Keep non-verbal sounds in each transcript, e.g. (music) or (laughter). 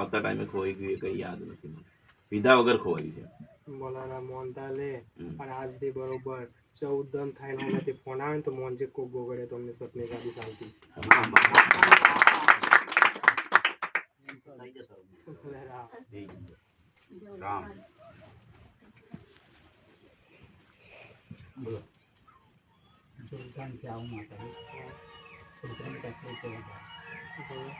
આવતા ટાઈમે ખોવાઈ ગયું એ કઈ યાદ નથી મને. પીધા વગર ખોવાયું છે. મલાના મોનતા લે હમ. અને આજથી બરોબર ચૌદ દન થાય ને હમણાંથી ફોન આવે ને તો મોનજે કોક ગોગડે તો અમને સતની ગાડી ચાલતી. ભલે રામ. રામ સુલતાનથી આવું માતા સુલતાન તકલીફ થઈ ભલે.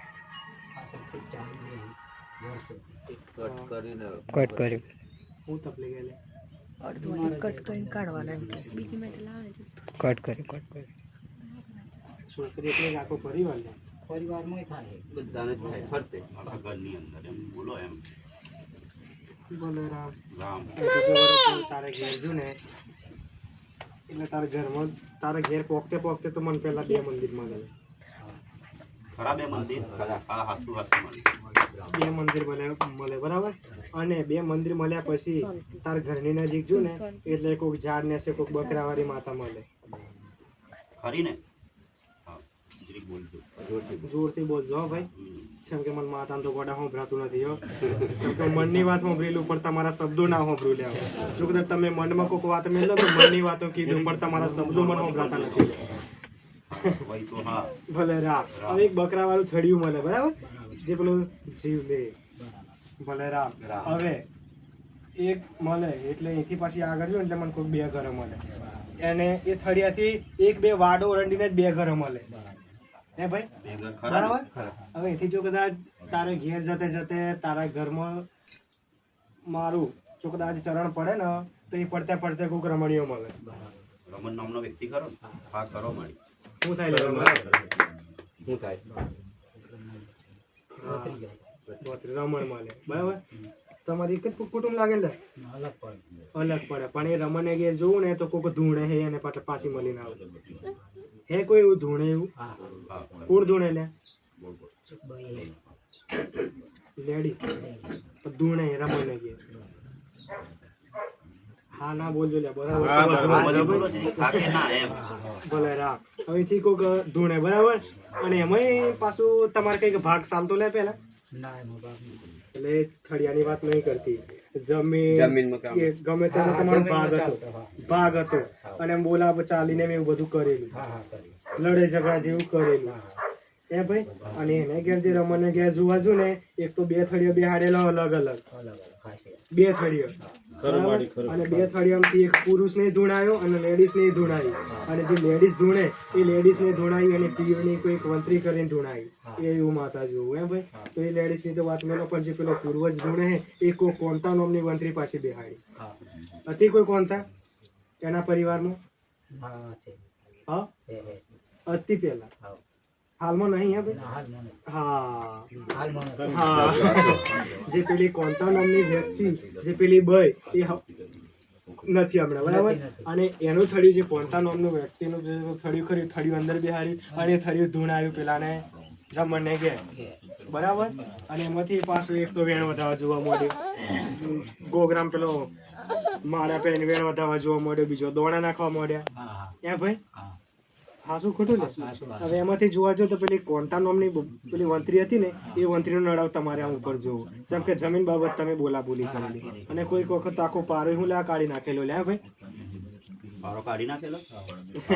આ તકલીફ ચાલુ રહી વર્ષો કટ કરીને કટ કર્યું હું તકલીફ ગયેલી અડધું કટ કરીને કાઢવાના એમ કે. બીજી મેટલ આવે છે. કટ કર્યું કટ કર્યું છોકરી એટલે જ આખો પરિવાર લે. પરિવારમાં થાય. બધાને જ થાય. ફરતે. મારા ઘરની અંદર એમ બોલો એમ. ભલે રામ. રામ. એ બીજો વરસ હું તારે ઘેર જુ ને એટલે તારા ઘરમાં તારા ઘેર પોકતે પોકતે તો મને પેલા બે મંદિર મળે ખરા બે મંદિર? ખરા. હા હાસુ હાસુ મંદિર. બે મંદિર મળે મળે બરાબર? અને બે મંદિર મળ્યા પછી તાર ઘરની નજીક જો ને એટલે કોઈક ઝાડ ને છે કોઈક બકરાવાળી માતા મળે. ખરી ને જોરથી બોલ. જોરથી બોલજો ભાઈ. જેમ કે મને માતા તો ગોડા સંભળાતું નથી હો. જેમ કે મનની વાત સંભળેલું પણ તમારા શબ્દો ના સંભળું લે જો કદાચ તમે મનમાં કોઈક વાત મેળવો તો મનની વાતો કીધું પણ તમારા શબ્દો મને સંભળાતા નથી. ભાઈ તો હા. ભલે રા હવે એક બકરા વાળું થડિયું મળે બરાબર? જે પેલું જીવ લે. ભલે રામ. હવે એક મળે એટલે અહીંથી પાછી આગળ જો એટલે મને કોઈ બે ઘર મળે. એને એ થડિયાથી એક બે વાડો ઓરંડીને જ બે ઘર મળે. હે ભાઈ? બરાબર? હવે અહીંથી જો કદાચ તારે ઘેર જતે જતે તારા ઘરમાં મારું જો કદાચ ચરણ પડે ને તો એ પડતે પડતે કોઈક રમણીઓ મળે. રમણ નામનો વ્યક્તિ કરો હા કરો મળી શું થાય શું થાય? રોતરી રમણ મળે બરાબર? તમારી એક જ કુટુંબ લાગે ને? અલગ પડે. અલગ પડે. પણ એ રમણે ઘેર જોવું ને તો કોઈક ધૂણે હે અને પાછા પાછી મળીને આવે. હે કોઈ એવું ધૂણે એવું? કોણ ધૂણે લે? લેડીઝ. ધૂણે રમણે ઘેર. હા ના બોલજો લે બરાબર. ભલે રાખ. હવેથી કોક ધૂણે બરાબર? અને એમાંય પાછું તમારે કંઈક ભાગ ચાલતો લે પેલા ના એમાં બાપ એટલે થળિયાની વાત નહીં કરતી. જમીન ગમે તેનો તમારો ભાગ હતો. ભાગ હતો. અને એમ બોલા ચાલીને મેં એવું બધું કરેલું. હા હા લડે ઝઘડા જેવું કરેલું. એ ભાઈ અને એને ઘેર જે રમણને ઘેર જોવા જો ને એક તો બે થળીઓ બે હારેલા અલગ અલગ અલગ બે થળીઓ બરાબર? અને બે થળીઓમાંથી એક પુરુષ ને ધૂણાયો અને લેડીઝ ને ધૂણાઈ અને જે લેડીઝ ધૂણે એ લેડીઝ ને ધૂણાઈ અને પીઓની કોઈ વંતરી કરીને ધૂણાઈ. એ એવું માતા જોવું એમ ભાઈ? તો એ લેડીઝની તો વાત મેલો પણ જે પેલો પૂર્વજ ધૂણે એ કોઈ કોનતા નોમની વંતરી પાછી બેહાડી. હતી કોઈ કોનતા એના પરિવારમાં? હા અતિ હા. હાલમાં નહીં હે ભાઈ? હા. હા. જે પેલી કોંતા નામની વ્યક્તિ જે પેલી બય એ નથી હમણાં બરાબર? અને એનું થડ્યું જે કોંતા નામનું વ્યક્તિનું જે થડ્યું ખરી થડ્યું અંદર બિહારી અને એ થડ્યું ધૂણ આવ્યું પેલાને રમણને કે બરાબર? અને એમાંથી પાછું એક તો વેણ વધારવા જોવા મળ્યું. ગોગ્રામ પેલો માળા પેન વેણ વધારવા જોવા મળ્યો બીજો દોણા નાખવા મળ્યા. હા ભાઈ? હા હા ખોટું ને હાસુ, હાસુ. હવે એમાંથી જોવા જો તો પેલી કોન્તા નામની પેલી વંતરી હતી ને એ વંતરીનો નડાવ તમારે આમ ઉપર જોવો. જેમ કે જમીન બાબત તમે બોલા બોલી કરેલી અને કોઈક વખત આખો પારો હું લા કાઢી નાખેલો લે ભાઈ? મારો કાઢી નાખેલો?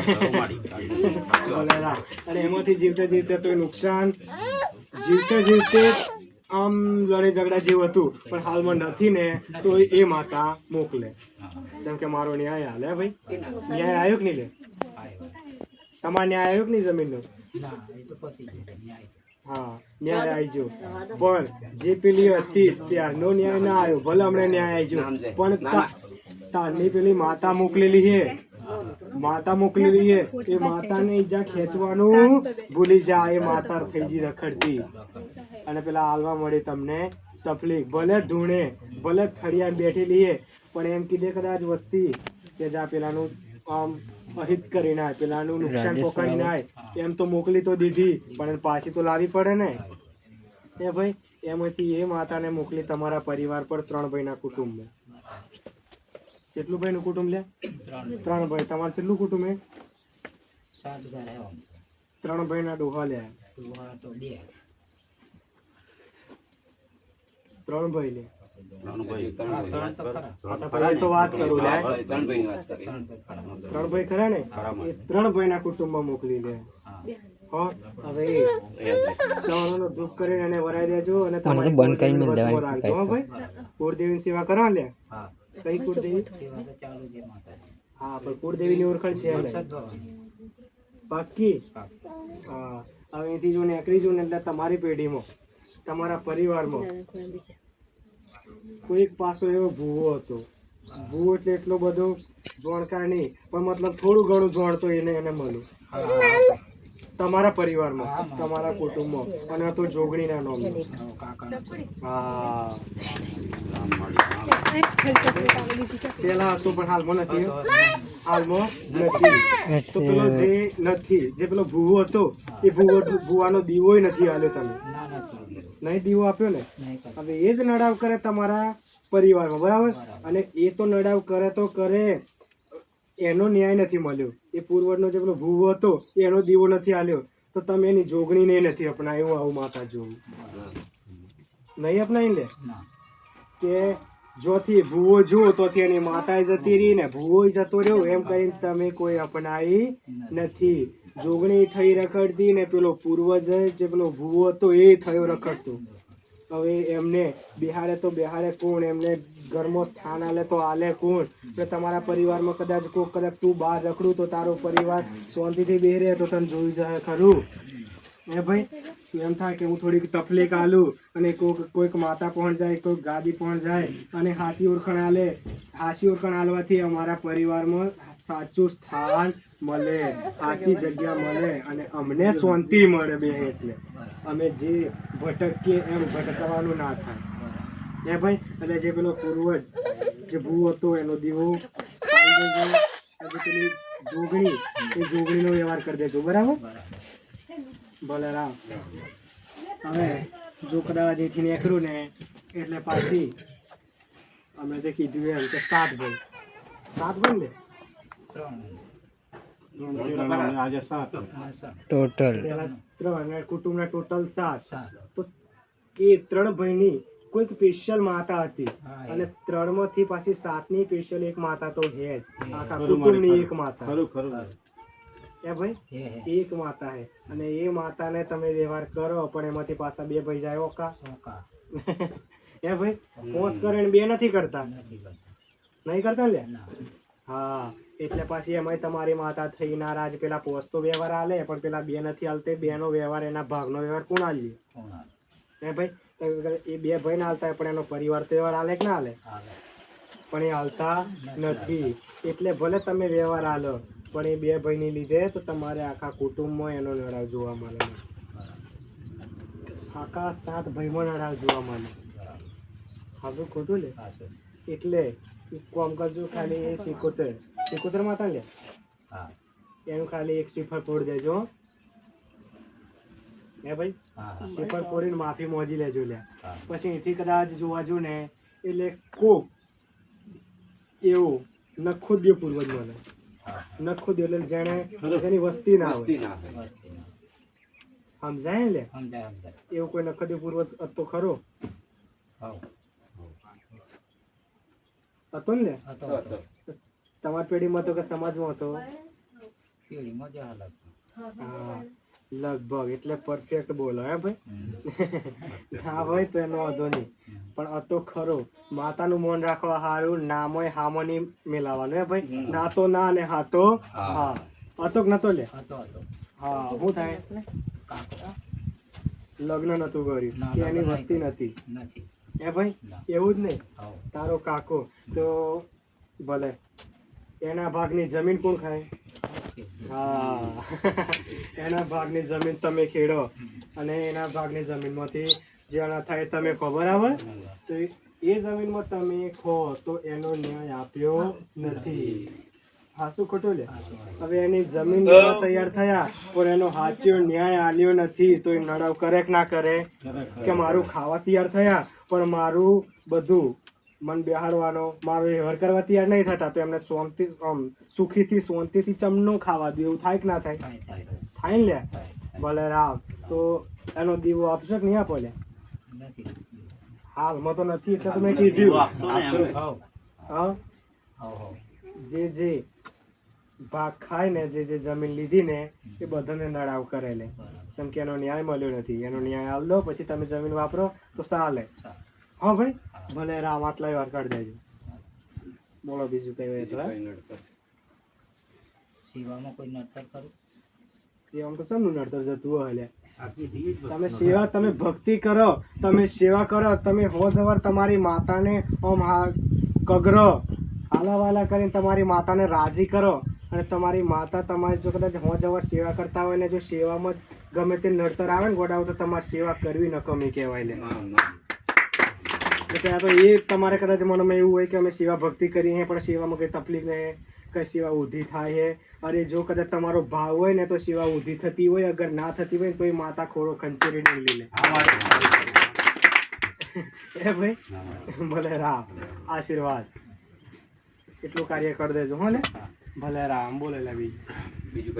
ઘરો મારી કાઢી નાખેલો. બોલે રા. અને એમાંથી જીવતે જીવતે તો નુકસાન જીવતે જીવતે આમ લડે ઝઘડા જેવું હતું પણ હાલમાં નથી ને તો એ માતા મોકલે. જેમ કે મારો ન્યાય હાલે ભાઈ. ન્યાય આવ્યો કે નહીં લે. તમારે ન્યાય આવ્યો કે નહીં જમીનનો? હા ન્યાય આઈજો પણ જે પેલી હતી ત્યારનો ન્યાય ના આવ્યો ભલે હમણાં ન્યાય આઈજો પણ તારની પેલી માતા મોકલેલી છે. માતા મોકલેલી છે. એ માતાને ઈજા ખેંચવાનું ભૂલી જા એ માતા થઈ જી રખડતી. અને પેલા હાલવા મળે તમને તકલીફ. ભલે ધૂણે ભલે થળિયા બેઠેલી છે પણ એમ કીધે કદાચ વસ્તી કે જા પેલાનું આમ અહિત કરીને આય પેલાનું નુકસાન પકડીને આય એમ તો મોકલી તો દીધી પણ પાછી તો લાવી પડે ને. એ ભાઈ એમાંથી એ માતાને મોકલી તમારા પરિવાર પર ત્રણ ભાઈના કુટુંબ. કેટલું ભાઈનું કુટુંબ લે? ત્રણ ભાઈ. તમારે કેટલું કુટુંબ એ? ત્રણ ભાઈના ડોહા લે તું તો બે ત્રણ ભાઈ લે ત્રણ ભાઈ. તો ભાઈ વાત કરું લે ત્રણ ભાઈ ખરા. ત્રણ ભાઈ ખરા ને. એ ત્રણ ભાઈના કુટુંબમાં મોકલી લે. હવે ભાઈ. સવારનો ધૂપ કરીને એને વરાઈ દેજો અને તમારી બંધ કરીને કુળદેવીની દેવાની રાખજો, ભાઈ. સેવા કરો લે કઈ કુળદેવી? સેવા તો ચાલુ છે માતાજી. હા પણ કુળદેવીની ઓળખાણ છે ને ધોવાની. પાક્કી? પાક. હા હવે અહીંથી જો નીકળી જો ને એટલે તમારી પેઢીમાં. તમારા પરિવારમાં. કોઈક પાસો એવો ભૂવો હતો. ભૂવો એટલે એટલો બધો જોણકાર નહીં પણ મતલબ થોડું ઘણું જોણતો એને એને મળ્યું. તમારા પરિવારમાં તમારા કુટુંબમાં. અને આ તો જોગણીના નામ. હા. પેલા હતો પણ હાલમાં નથી. હાલમાં નથી. તો પેલો જે નથી જે પેલો ભૂવો હતો એ ભૂવો ભૂવાનો દીવોય નથી હાલ્યો તમે. નહીં દીવો આપ્યો ને હવે એ જ નડાવ કરે તમારા પરિવારમાં બરાબર? અને એ તો નડાવ કરે તો કરે. એનો ન્યાય નથી મળ્યો. એ પૂર્વજનો જે પેલો ભૂવો હતો એનો દીવો નથી આલ્યો. તો તમે એની જોગણીને નથી અપનાવ્યું આવું માતા જોવું નહીં અપનાવી લે કે જોથી ભૂવો જુઓ તોથી એની માતાએ જતી રહી ને ભૂવો જતો રહ્યો. એમ કરીને તમે કોઈ અપનાવી નથી. જોગણી થઈ રખડતી ને પેલો પૂર્વજ જે પેલો ભૂવો હતો એ થયો રખડતો. હવે એમને બિહારે તો બિહારે કોણ? એમને ઘરમાં સ્થાન આલે તો આલે કોણ? એટલે તમારા પરિવારમાં કદાચ કોક કદાચ તું બહાર રખડું તો તારો પરિવાર શાંતિથી બેહરે તો તને જોઈ જાય ખરું. એ ભાઈ, એમ થાય કે હું થોડીક તકલીફ આલું અને કોઈક કોઈક માતા પહોંચ જાય, કોઈક ગાદી પહોંચ જાય અને હાસી ઓળખણ આલે. હાસી ઓળખણ આલવાથી અમારા પરિવારમાં સાચું સ્થાન મળે, સાચી જગ્યા મળે અને અમને શાંતિ મળે બે એટલે અમે જે ભટકીએ એમ ભટકવાનું ના થાય. એ ભાઈ, અને જે પેલો પૂર્વજ, જે ભૂ હતો, એનો દીવો જોગણી, એ જોગણીનો વ્યવહાર કરી દેજો, બરાબર? ભલે રામ હવે જો જેથી અહીંથી નીકળું ને એટલે પાછી અમે તે કીધું એમ કે સાત ભાઈ. સાત ભાઈ ને. ટોટલ ત્રણ કુટુંબના ટોટલ સાત. તો એ ત્રણ ભાઈની કોઈક સ્પેશિયલ માતા હતી. અને ત્રણમાંથી પાછી સાતની સ્પેશિયલ એક માતા તો છે જ. આખા કુટુંબની એક માતા. એ ભાઈ. એક માતા હે. અને એ માતાને તમે વ્યવહાર કરો પણ એમાંથી પાછા બે ભાઈ જાય ઓકા. એ ભાઈ? પોસ કરે બે નથી કરતા? નહીં કરતા લે? હા એટલે પાછી એમાંય તમારી માતા થઈ નારાજ. પેલા પોસ તો વ્યવહાર આલે પણ પેલા બે નથી હાલતે બેનો વ્યવહાર એના ભાગનો વ્યવહાર કોણ હાલે? હે ભાઈ? એ બે ભાઈ ના હાલતા પણ એનો પરિવાર તો વ્યવહાર હાલે કે ના હાલે. પણ એ હાલતા નથી એટલે ભલે તમે વ્યવહાર હાલો પણ એ બે ભાઈની લીધે તો તમારે આખા કુટુંબમાં એનો લડાવ જોવા મળે આખા સાત ભાઈમાં લડાવ જોવા મળે. હવે ખોટું લે? એટલે એક કામ કરજો ખાલી એ સિકોતેર. સિકોતેર માતા લે? એનું ખાલી એક સિફર ફોડ દેજો હે. ભાઈ? સિફર. ફોડીને માફી મોજી લેજો લે પછી એથી કદાચ જોવા જો ને એટલે કોક એવું નખો દે પૂર્વજ મને. નખો દે એટલે જેને એની વસ્તી ના વસ્તી ના. સમજાય લે? સમજાય, સમજાય. એવું કોઈ નખો દે પૂર્વજ હતો ખરો? હતો ને લે? હતો, હતો. તમારી પેઢીમાં તો કે સમાજમાં હતો? પેઢીમાં જે હાલત. હા. લગભગ એટલે પરફેક્ટ બોલો હે ભાઈ? ના હા ભાઈ તો એનો વાંધો નહીં. પણ અતો ખરો માતાનું મૌન રાખવા સારું નામોય હામો નહીં મેલાવાનું હે ભાઈ? ના તો ના ને હા તો હા. અતો ન નતો લે. હા શું થાય. લગ્ન નતું કર્યું. કે એની વસ્તી નથી. હે ભાઈ? એવું જ નહીં તારો કાકો. તો ભલે. એના ભાગની જમીન કોણ ખાય? હા. (laughs) એના ભાગની જમીન તમે ખેડો. અને એના ભાગની જમીનમાંથી જે થાય તમે ખો બરાબર તો એ જમીનમાં તમે ખો તો એનો ન્યાય આપ્યો નથી. હાસું ખોટું લે. હવે એની જમીન તૈયાર થયા, પણ એનો સાચો ન્યાય આલ્યો નથી, તો એ નડાવ કરે કે ના કરે? કે મારું ખાવા તૈયાર થયા, પણ મારું બધું મન બેહાડવાનો, મારો વ્યવહાર કરવા તૈયાર નહીં થતા, તો એમને શાંતિ આમ સુખીથી, શાંતિથી ચમનું ખાવા દે, એવું થાય કે ના થાય. ને લે થાય, થાય. ભલે રામ તો એનો દીવો આપશો કે નહીં આપો લે. હાલમાં તો નથી એટલે તમે કીધું. આપશો ને હા હાવ. હાવ જે જે ભાગ ખાય ને જે જે જમીન લીધી ને એ બધાને નડાવ કરેલે જેમ કે એનો ન્યાય મળ્યો નથી. એનો ન્યાય આલ દો પછી તમે જમીન વાપરો તો ચાલે હા. ભાઈ? ભલે રામ આટલા વાર કાઢી દેજો. બોલો બીજું કઈ હોય તો શિવામાં કોઈ નડતર કરું સેવામાં તો ચમનું નડતર જતું હોય લે તમે સેવા તમે ભક્તિ કરો તમે સેવા કરો તમે હો જવાર તમારી માતાને ઓમ હા કગરો હાલાવાલા કરીને તમારી માતાને રાજી કરો. અને તમારી માતા તમારી જો કદાચ હો જવાર સેવા કરતા હોય ને જો સેવામાં જ ગમે તે નડતર આવે ને ગોડાઓ તો તમારે સેવા કરવી ન કમી કહેવાય લે. એટલે તો એ તમારે કદાચ મનમાં એવું હોય કે અમે સેવા ભક્તિ કરીએ પણ સેવામાં કંઈ તકલીફ નહીં. કઈ સેવા ઊંધી થાય છે અને જો કદાચ તમારો ભાવ હોય ને તો સેવા ઊંધી થતી હોય અગર ના થતી હોય ને તો એ માતા ખોડો ખંચેરી નીકળી લે. એ ભાઈ? ભલે રામ. આશીર્વાદ. એટલું કાર્ય કરી દેજો હો ને? ભલે રામ બોલે બીજું. બીજું